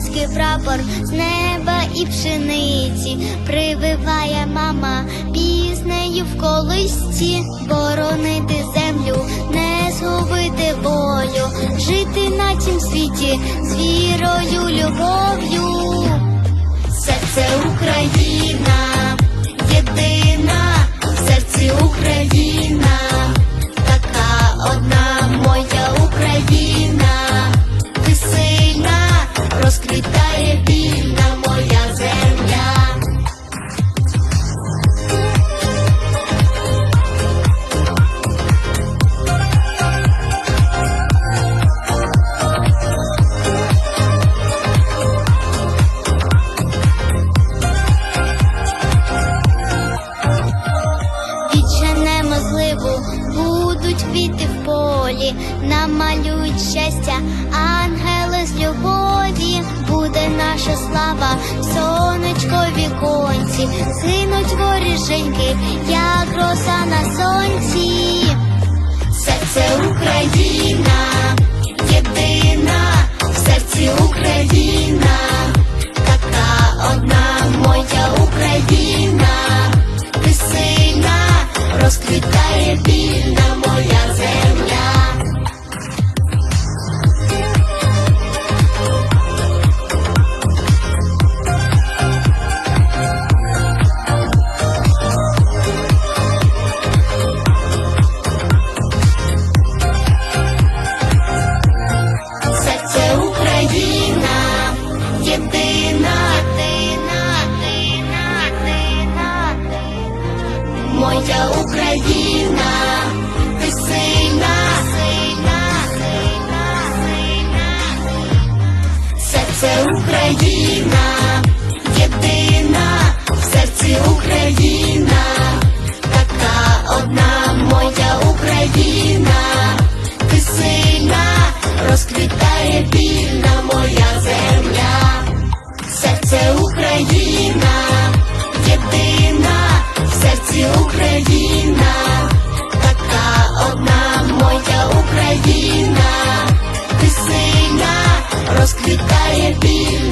український прапор з неба і пшениці. Прививає мама піснею в колисці, боронити землю, не згубити волю, жити на цім світі з вірою, любов'ю. Будуть квіти в полі, намалюють щастя, ангели з любові, буде наша слава, в віконці, синуть воріженьки, як роса на сонці. Серце Україна, єдина, єдина, єдина, єдина, моя Україна, ти сильна, сильна, сильна, сильна. Серце Україна, єдина, в серці Україна, така одна моя Україна, Серце Україна, єдина, в серці Україна, така одна моя Україна, ти сильна, розквітає вільна